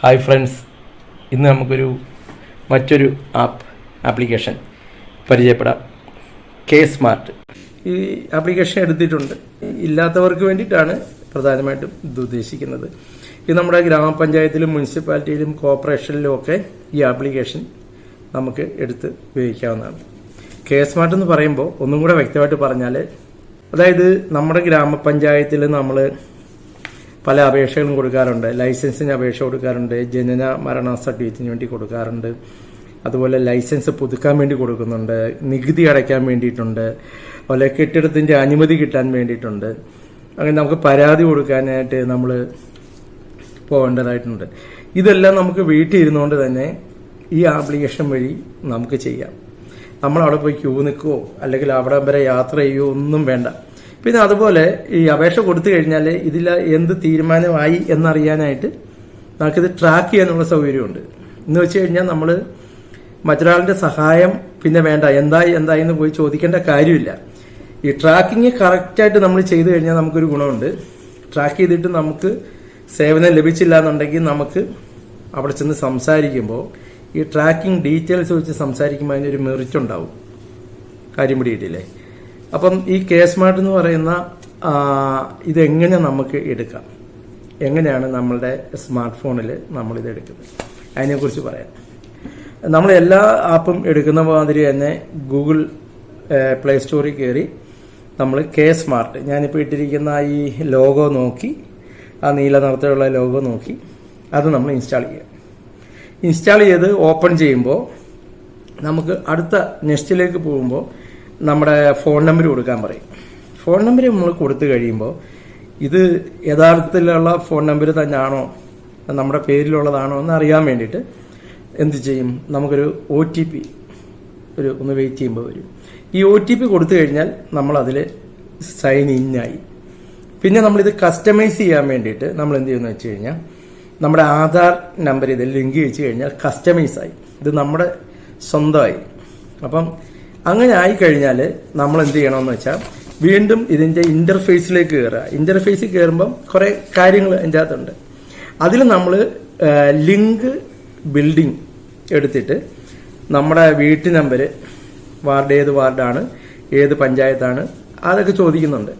Hi friends ഇന്ന് നമുക്കൊരു മറ്റൊരു ആപ്പ് ആപ്ലിക്കേഷൻ പരിചയപ്പെടാം. കെ സ്മാർട്ട് ഈ ആപ്ലിക്കേഷൻ എടുത്തിട്ടുണ്ട്. ഇല്ലാത്തവർക്ക് വേണ്ടിയിട്ടാണ് പ്രധാനമായിട്ടും ഇത് ഉദ്ദേശിക്കുന്നത്. ഇത് നമ്മുടെ ഗ്രാമപഞ്ചായത്തിലും മുനിസിപ്പാലിറ്റിയിലും കോർപ്പറേഷനിലും ഒക്കെ ഈ ആപ്ലിക്കേഷൻ നമുക്ക് എടുത്ത് ഉപയോഗിക്കാവുന്നതാണ്. കെ സ്മാർട്ട് എന്ന് പറയുമ്പോൾ ഒന്നും കൂടെ വ്യക്തമായിട്ട് പറഞ്ഞാൽ അതായത് നമ്മുടെ ഗ്രാമപഞ്ചായത്തിൽ നമ്മൾ പല അപേക്ഷകളും കൊടുക്കാറുണ്ട്. ലൈസൻസിന് അപേക്ഷ കൊടുക്കാറുണ്ട്. ജനന മരണ സർട്ടിഫിക്കറ്റിന് വേണ്ടി കൊടുക്കാറുണ്ട്. അതുപോലെ ലൈസൻസ് പുതുക്കാൻ വേണ്ടി കൊടുക്കുന്നുണ്ട്. നികുതി അടയ്ക്കാൻ വേണ്ടിയിട്ടുണ്ട്. അതുപോലെ കെട്ടിടത്തിന്റെ അനുമതി കിട്ടാൻ വേണ്ടിയിട്ടുണ്ട്. അങ്ങനെ നമുക്ക് പരാതി കൊടുക്കാനായിട്ട് നമ്മൾ പോകേണ്ടതായിട്ടുണ്ട്. ഇതെല്ലാം നമുക്ക് വീട്ടിൽ ഇരുന്നുകൊണ്ട് തന്നെ ഈ ആപ്ലിക്കേഷൻ വഴി നമുക്ക് ചെയ്യാം. നമ്മൾ അവിടെ പോയി ക്യൂ നിൽക്കുവോ അല്ലെങ്കിൽ അവിടെ വരെ യാത്ര ചെയ്യുകയോ ഒന്നും വേണ്ട. പിന്നെ അതുപോലെ ഈ അപേക്ഷ കൊടുത്തു കഴിഞ്ഞാൽ ഇതിൽ എന്ത് തീരുമാനമായി എന്നറിയാനായിട്ട് നമുക്കിത് ട്രാക്ക് ചെയ്യാനുള്ള സൗകര്യമുണ്ട്. എന്ന് വെച്ച് കഴിഞ്ഞാൽ നമ്മൾ മറ്റൊരാളുടെ സഹായം പിന്നെ വേണ്ട എന്തായി എന്തായി എന്ന് പോയി ചോദിക്കേണ്ട കാര്യമില്ല. ഈ ട്രാക്കിങ് കറക്റ്റായിട്ട് നമ്മൾ ചെയ്തു കഴിഞ്ഞാൽ നമുക്കൊരു ഗുണമുണ്ട്. ട്രാക്ക് ചെയ്തിട്ട് നമുക്ക് സേവനം ലഭിച്ചില്ല എന്നുണ്ടെങ്കിൽ നമുക്ക് അവിടെ ചെന്ന് സംസാരിക്കുമ്പോൾ ഈ ട്രാക്കിംഗ് ഡീറ്റെയിൽസ് വെച്ച് സംസാരിക്കുമ്പോൾ അതിനൊരു മെറിറ്റ് ഉണ്ടാവും. കാര്യം പിടിയിട്ടില്ലേ? അപ്പം ഈ കെ സ്മാർട്ട് എന്ന് പറയുന്ന ഇതെങ്ങനെ നമുക്ക് എടുക്കാം? എങ്ങനെയാണ് നമ്മളുടെ സ്മാർട്ട് ഫോണിൽ നമ്മളിത് എടുക്കുന്നത്? അതിനെക്കുറിച്ച് പറയാം. നമ്മൾ എല്ലാ ആപ്പും എടുക്കുന്ന മാതിരി തന്നെ ഗൂഗിൾ പ്ലേ സ്റ്റോറിൽ കയറി നമ്മൾ കെ സ്മാർട്ട് ഞാനിപ്പോൾ ഇട്ടിരിക്കുന്ന ഈ ലോഗോ നോക്കി ആ നീല നിറത്തിലുള്ള ലോഗോ നോക്കി അത് നമ്മൾ ഇൻസ്റ്റാൾ ചെയ്യുക ഇൻസ്റ്റാൾ ചെയ്ത് ഓപ്പൺ ചെയ്യുമ്പോൾ നമുക്ക് അടുത്ത നെക്സ്റ്റിലേക്ക് പോകുമ്പോൾ നമ്മുടെ ഫോൺ നമ്പർ കൊടുക്കാൻ പറയും. ഫോൺ നമ്പർ നമ്മൾ കൊടുത്തു കഴിയുമ്പോൾ ഇത് യഥാർത്ഥത്തിലുള്ള ഫോൺ നമ്പർ തന്നെയാണോ നമ്മുടെ പേരിലുള്ളതാണോ എന്ന് അറിയാൻ വേണ്ടിയിട്ട് എന്ത് ചെയ്യും? നമുക്കൊരു ഒ ടി പി ഒരു ഒന്ന് വെയിറ്റ് ചെയ്യുമ്പോൾ വരും. ഈ ഒ ടി പി കൊടുത്തു കഴിഞ്ഞാൽ നമ്മൾ അതിൽ സൈൻ ഇൻ ആയി. പിന്നെ നമ്മളിത് കസ്റ്റമൈസ് ചെയ്യാൻ വേണ്ടിയിട്ട് നമ്മൾ എന്ത് ചെയ്യുന്നു വെച്ച് കഴിഞ്ഞാൽ നമ്മുടെ ആധാർ നമ്പർ ഇതിൽ ലിങ്ക് വെച്ച് കഴിഞ്ഞാൽ കസ്റ്റമൈസ് ആയി. ഇത് നമ്മുടെ സ്വന്തമായി. അപ്പം അങ്ങനെ ആയി കഴിഞ്ഞാൽ നമ്മൾ എന്ത് ചെയ്യണമെന്ന് വെച്ചാൽ വീണ്ടും ഇതിന്റെ ഇന്റർഫേസിലേക്ക് കയറുക ഇന്റർഫേസിൽ കയറുമ്പം കുറേ കാര്യങ്ങൾ അതിന്റെ അകത്തുണ്ട് അതിൽ നമ്മൾ ലിങ്ക് ബിൽഡിംഗ് എടുത്തിട്ട് നമ്മുടെ വീട്ടു നമ്പർ വാർഡ് ഏത് വാർഡാണ് ഏത് പഞ്ചായത്താണ് അതൊക്കെ ചോദിക്കുന്നുണ്ട്.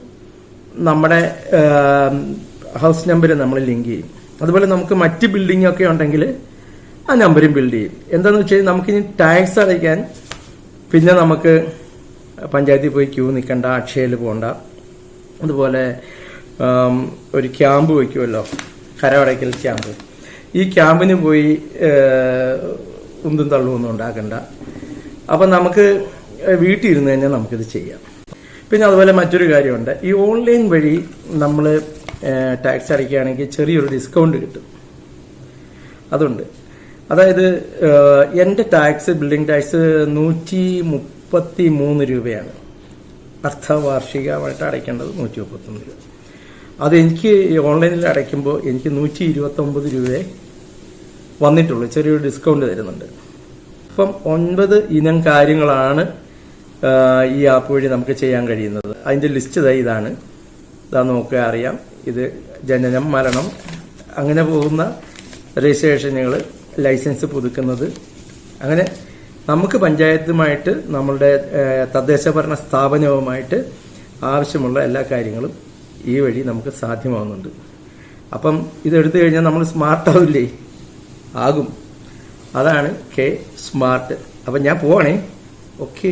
നമ്മുടെ ഹൗസ് നമ്പർ നമ്മൾ ലിങ്ക് ചെയ്യും. അതുപോലെ നമുക്ക് മറ്റ് ബിൽഡിംഗ് ഒക്കെ ഉണ്ടെങ്കിൽ ആ നമ്പരും ബിൽഡ് ചെയ്യും. എന്താണെന്ന് വെച്ച് കഴിഞ്ഞാൽ നമുക്കിനി ടാക്സ് അടയ്ക്കാൻ പിന്നെ നമുക്ക് പഞ്ചായത്തിൽ പോയി ക്യൂ നിൽക്കണ്ട അക്ഷയയിൽ പോകണ്ട. അതുപോലെ ഒരു ക്യാമ്പ് വയ്ക്കുമല്ലോ കരവടയ്ക്കൽ ക്യാമ്പ്. ഈ ക്യാമ്പിന് പോയി ഉന്തും തള്ളുമൊന്നും ഉണ്ടാക്കണ്ട. അപ്പം നമുക്ക് വീട്ടിൽ തന്നെ നമുക്കിത് ചെയ്യാം. പിന്നെ അതുപോലെ മറ്റൊരു കാര്യമുണ്ട്. ഈ ഓൺലൈൻ വഴി നമ്മൾ ടാക്സ് അടയ്ക്കുകയാണെങ്കിൽ ചെറിയൊരു ഡിസ്കൗണ്ട് കിട്ടും. അതുണ്ട്. അതായത് എന്റെ ടാക്സ് ബിൽഡിംഗ് ടാക്സ് നൂറ്റി മുപ്പത്തി മൂന്ന് രൂപയാണ്. അർദ്ധവാർഷികമായിട്ട് അടയ്ക്കേണ്ടത് നൂറ്റി മുപ്പത്തൊന്ന് രൂപ. അത് എനിക്ക് ഓൺലൈനിൽ അടയ്ക്കുമ്പോൾ എനിക്ക് നൂറ്റി ഇരുപത്തൊമ്പത് രൂപയെ വന്നിട്ടുള്ളൂ. ചെറിയൊരു ഡിസ്കൗണ്ട് തരുന്നുണ്ട്. അപ്പം ഒൻപത് ഇനം കാര്യങ്ങളാണ് ഈ ആപ്പ് വഴി നമുക്ക് ചെയ്യാൻ കഴിയുന്നത്. അതിന്റെ ലിസ്റ്റ് ഇതാ ഇതാണ്. ഇതാ നോക്കുക അറിയാം. ഇത് ജനനം മരണം അങ്ങനെ പോകുന്ന രജിസ്ട്രേഷനുകൾ ലൈസൻസ് പുതുക്കുന്നത്. അങ്ങനെ നമുക്ക് പഞ്ചായത്തുമായിട്ട് നമ്മളുടെ തദ്ദേശഭരണ തദ്ദേശ ഭരണ സ്ഥാപനവുമായിട്ട് ആവശ്യമുള്ള എല്ലാ കാര്യങ്ങളും ഈ വഴി നമുക്ക് സാധ്യമാവുന്നുണ്ട്. അപ്പം ഇതെടുത്തു കഴിഞ്ഞാൽ നമ്മൾ സ്മാർട്ടാവില്ലേ ആകും. അതാണ് കെ സ്മാർട്ട് അപ്പം ഞാൻ പോവാണേ. ഓക്കെ.